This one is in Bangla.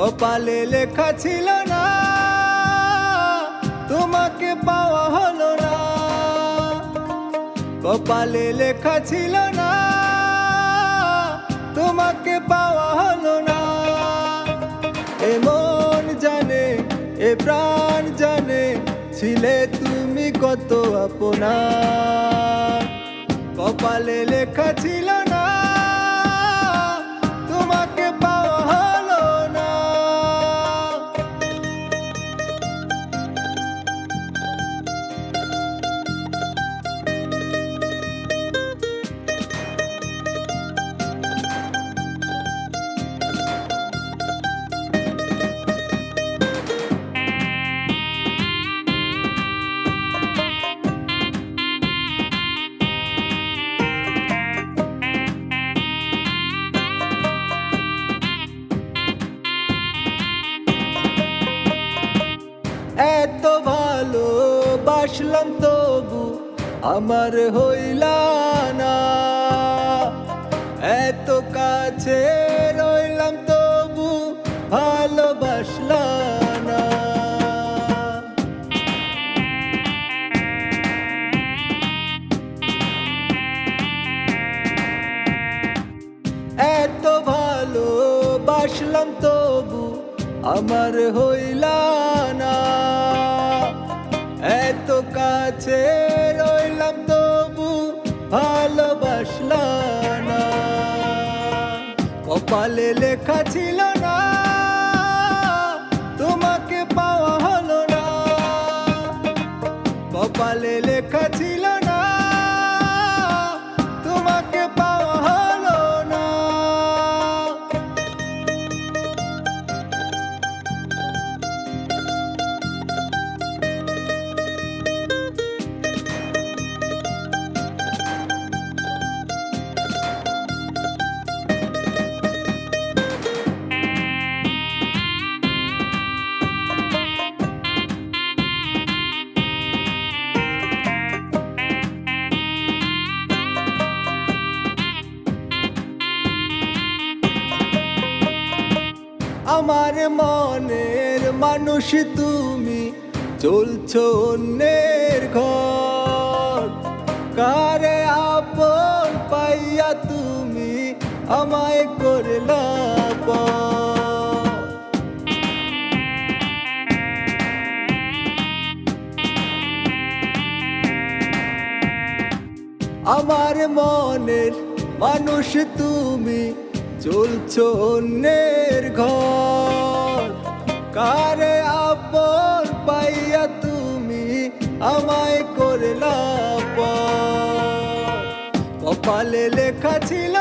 কপালে লেখা ছিল না। তোমাকে পাওয়া হলো না। কপালে লেখা ছিল না। তোমাকে পাওয়া হলো না। এ মন জানে, এ প্রাণ জানে, ছিলে তুমি কত আপনা। কপালে লেখা ছিল না। বাসলাম তবু আমার হইলা না। এত কাছে রইলাম তবু ভালোবাসলাম এত ভালো বাসলাম তবু আমার হইলা কাছে রইলাম তবু ভালোবাসলা না। কপালে লেখা ছিল আমার মনের মানুষ তুমি, চলছো অন্যের ঘর কারে আপন পাইয়া তুমি আমায় করলা। আমার মনের মানুষ তুমি চলছো অন্যের ঘর কারে আপন পাইয়া তুমি আমায় করলা। কপালে লেখা ছিল